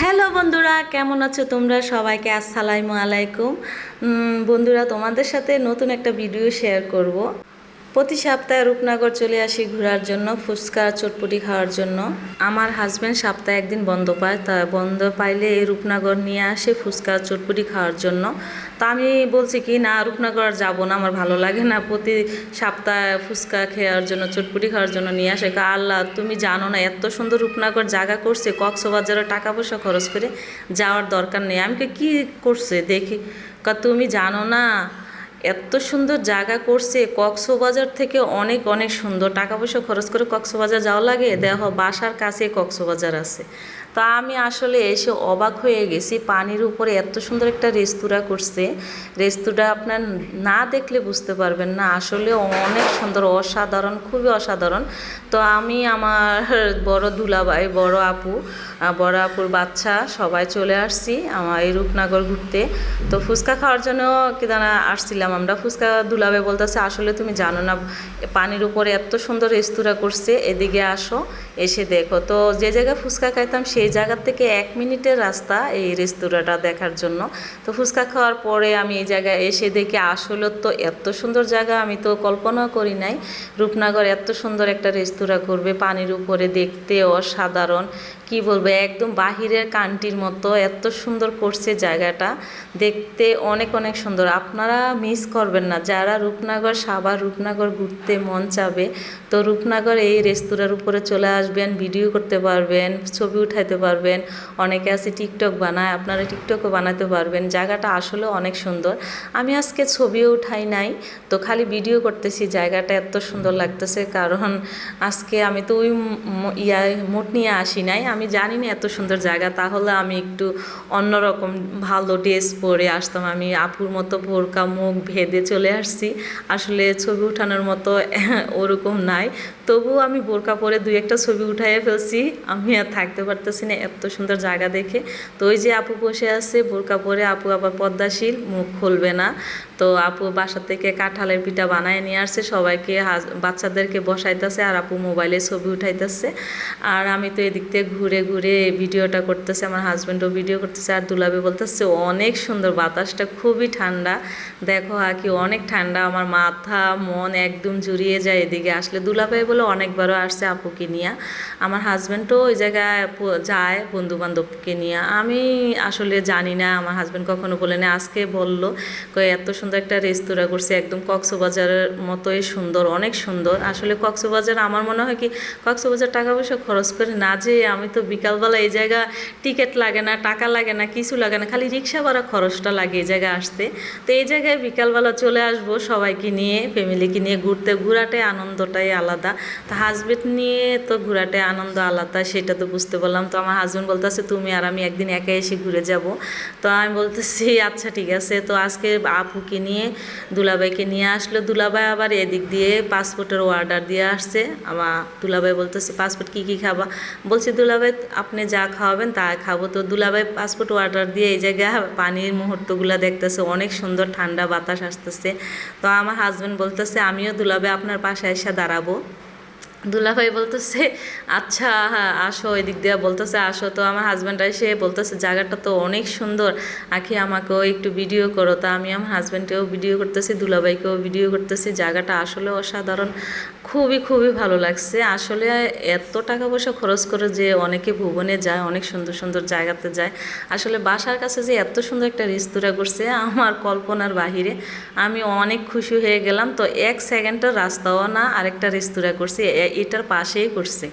Hello বন্ধুরা, কেমন আছো তোমরা? সবাইকে আসসালামু আলাইকুম। বন্ধুরা, তোমাদের সাথে নতুন একটা ভিডিও শেয়ার করব। প্রতি সপ্তাহে রূপনগর চলে আসি ঘোরার জন্য, ফুচকা, চটপটি খাওয়ার জন্য। আমার হাজব্যান্ড সপ্তাহে একদিন বন্ধ পায়, তা বন্ধ পাইলে এই রূপনগর নিয়ে আসে ফুচকা, চটপটি খাওয়ার জন্য। তা আমি বলছি কি, না, রূপনগর যাব না, আমার ভালো লাগে না। প্রতি সপ্তাহে ফুচকা খাওয়ার জন্য, চটপটি খাওয়ার জন্য নিয়ে আসে। আল্লাহ, তুমি জানো না, এত সুন্দর রূপনগর জায়গা করছে, কক্সবাজারে টাকা পয়সা খরচ করে যাওয়ার দরকার নেই। আমি কি করছে, দেখি। কা, তুমি জানো না এত সুন্দর জায়গা করছে, কক্সবাজার থেকে অনেক অনেক সুন্দর। টাকা পয়সা খরচ করে কক্সবাজার যাওয়া লাগে? দেখো বাসার কাছে কক্সবাজার আছে। তা আমি আসলে এসে অবাক হয়ে গেছি, পানির উপরে এত সুন্দর একটা রেস্তোরাঁ করছে। রেস্তোরাঁ আপনার না দেখলে বুঝতে পারবেন না, আসলে অনেক সুন্দর, অসাধারণ, খুবই অসাধারণ। তো আমি আমার বড় দুলাভাই, বড় আপু বড় আপুর বাচ্চা, সবাই চলে আসছি আমার এই রূপনগর ঘুরতে। তো ফুচকা খাওয়ার জন্য কি জানা আসছিলাম আমরা ফুচকা দুলাভাই বলতেছে, আসলে তুমি জানো না, পানির উপরে এত সুন্দর রেস্তোরাঁ করছে, এদিকে আসো, এসে দেখো। তো যে জায়গায় ফুচকা খাইতাম, সেই জায়গার থেকে এক মিনিটের রাস্তা এই রেস্তোরাঁটা দেখার জন্য। তো ফুচকা খাওয়ার পরে আমি এই জায়গায় এসে দেখি, আসলে তো এত সুন্দর জায়গা, আমি তো কল্পনাও করি নাই। রূপনগর এত সুন্দর একটা রেস্তোরাঁ করবে, পানির উপরে দেখতে অসাধারণ। কি বলব, একদম বাহিরের কান্ট্রির মতো এত সুন্দর করছে জায়গাটা। দেখতে অনেক অনেক সুন্দর। আপনারা মিস করবেন না। যারা রূপনগর, সাভার, রূপনগর ঘুরতে মন চাবে, তো রূপনগর এই রেস্তোরাঁর উপরে চলে আসবেন ভিডিও করতে পারবেন, ছবি উঠাইতে পারবেন। অনেকে আছে টিকটক বানায়, আপনারা টিকটকও বানাতে পারবেন। জায়গাটা আসলে অনেক সুন্দর। আমি আজকে ছবিও উঠাই নাই, তো খালি ভিডিও করতেছি। জায়গাটা এত সুন্দর লাগতেছে, কারণ আজকে আমি তো ওই ইয়া মোট নিয়ে আসি নাই। আমি জানি না এত সুন্দর জায়গা, তাহলে আমি একটু অন্যরকম ভালো ড্রেস পরে আসতাম। আমি আপুর মতো ভোরকা মুখ ভেদে চলে আসছি। আসলে ছবি উঠানোর মতো ওরকম নাই। তবুও আমি বোরকা পরে দুই একটা ছবি উঠাইয়ে ফেলছি। আমি আর থাকতে পারতেছি না এত সুন্দর জায়গা দেখে। তো ওই যে আপু বসে আছে, বোরকা পরে আপু আবার পদ্মাশীল মুখ খুলবে না। তো আপু বাসা থেকে কাঁঠালের পিঠা বানায় নিয়ে আসছে, সবাইকে বাচ্চাদেরকে বসাইতেছে আর আপু মোবাইলে ছবি উঠাইতেছে। আর আমি তো এদিক থেকে ঘুরে ঘুরে ভিডিওটা করতেছে, আমার হাজব্যান্ডও ভিডিও করতেছে আর দুলাবে বলতেছে, অনেক সুন্দর, বাতাসটা খুবই ঠান্ডা। দেখো আর কি অনেক ঠান্ডা, আমার মাথা, মন একদম জুড়িয়ে যায় এদিকে। আসলে দুলাভাই বলে, অনেকবারও আসছে আপুকে নিয়ে। আমার হাজব্যান্ডও ওই জায়গায় যায় বন্ধু বান্ধবকে নিয়ে। আমি আসলে জানি না, আমার হাজব্যান্ড কখনো বলে না আজকে বলল এত সুন্দর একটা রেস্তোরাঁ করছে, একদম কক্সবাজারের মতোই সুন্দর, অনেক সুন্দর। আসলে কক্সবাজার, আমার মনে হয় কি, কক্সবাজার টাকা পয়সা খরচ করে না যে আমি তো বিকালবেলা এই জায়গা টিকিট লাগে না, টাকা লাগে না, কিছু লাগে না, খালি রিক্সা ভাড়া খরচটা লাগে এই জায়গায় আসতে। তো এই জায়গায় বিকালবেলা চলে আসব সবাইকে নিয়ে ফ্যামিলিকে নিয়ে ঘুরতে। ঘোরাটাই আনন্দটাই আলাদা। তো হাজবেন্ড নিয়ে তো ঘোরাটাই আনন্দ আলাদা, সেটা তো বুঝতে পারলাম। তো আমার হাজবেন্ড বলতেছে, তুমি আর আমি একদিন একা এসে ঘুরে যাব। তো আমি বলতেছি আচ্ছা ঠিক আছে। তো আজকে আপুকে নিয়ে, দুলাভাইকে নিয়ে আসলো। দুলাভাই আবার এদিক দিয়ে পাসপোর্টের অর্ডার দিয়ে আসছে। আমার দুলাভাই বলতেছে পাসপোর্ট কী কী খাবা? বলছি, দুলাভাই আপনি যা খাওয়াবেন তা খাব। তো দুলাভাই পাসপোর্ট ওয়াটার দিয়ে এই জায়গায় পানির মুহূর্তগুলো দেখতেছে, অনেক সুন্দর ঠান্ডা বাতাস আসতেছে। তো আমার হাজব্যান্ড বলতেছে, আমিও দুলাভাই আপনার পাশে এসে দাঁড়াবো। দুলাভাই বলতেছে আচ্ছা হ্যাঁ আসো ওই দিক দিয়ে বলতেছে, আসো। তো আমার হাজব্যান্ড এসে বলতেছে, জায়গাটা তো অনেক সুন্দর। আখি, আমাকেও একটু ভিডিও করো। তা আমি আমার হাজব্যান্ডকেও ভিডিও করতেছি, দুলাভাইকেও ভিডিও করতেছি। জায়গাটা আসলে অসাধারণ। খুবই খুবই ভালো লাগছে। আসলে এত টাকা পয়সা খরচ করে যে অনেকে ভুবনে যায়, অনেক সুন্দর সুন্দর জায়গাতে যায়। আসলে বাসার কাছে যে এত সুন্দর একটা রেস্তোরাঁ করছে, আমার কল্পনার বাহিরে। আমি অনেক খুশি হয়ে গেলাম। তো এক সেকেন্ডের রাস্তাও না, আরেকটা রেস্তোরাঁ করছে। এটার পাশেই করছে।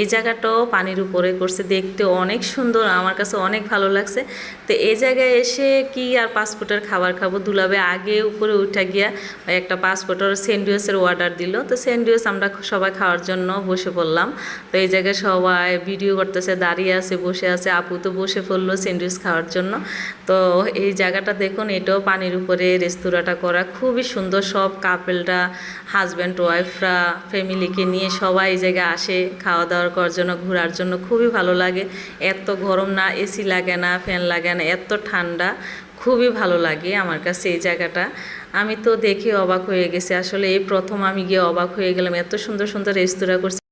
এই জায়গাটাও পানির উপরে করছে। দেখতে অনেক সুন্দর, আমার কাছে অনেক ভালো লাগছে। তো এই জায়গায় এসে কি আর পাসপোর্টের খাবার খাব? দুলাবে আগে উপরে উঠে গিয়া একটা পাসপোর্টের স্যান্ডউইচের অর্ডার দিল। তো স্যান্ডউইচ আমরা সবাই খাওয়ার জন্য বসে পড়লাম। তো এই জায়গায় সবাই ভিডিও করতেছে, দাঁড়িয়ে আছে, বসে আছে। আপু তো বসে পড়ল স্যান্ডউইচ খাওয়ার জন্য। তো এই জায়গাটা দেখুন, এটাও পানির উপরে রেস্তোরাঁটা করা। খুবই সুন্দর, সব কাপেলরা হাজব্যান্ড ওয়াইফরা ফ্যামিলিকে নিয়ে সবাই এই জায়গায় আসে খাওয়া দাওয়ার করার জন্য, ঘোরার জন্য খুবই ভালো লাগে। এত গরম না, এসি লাগে না, ফ্যান লাগে না, এত ঠান্ডা, খুবই ভালো লাগে আমার কাছে এই জায়গাটা। আমি তো দেখে অবাক হয়ে গেছি, আসলে এই প্রথম আমি গিয়ে অবাক হয়ে গেলাম, এত সুন্দর সুন্দর রেস্তোরাঁ করছে।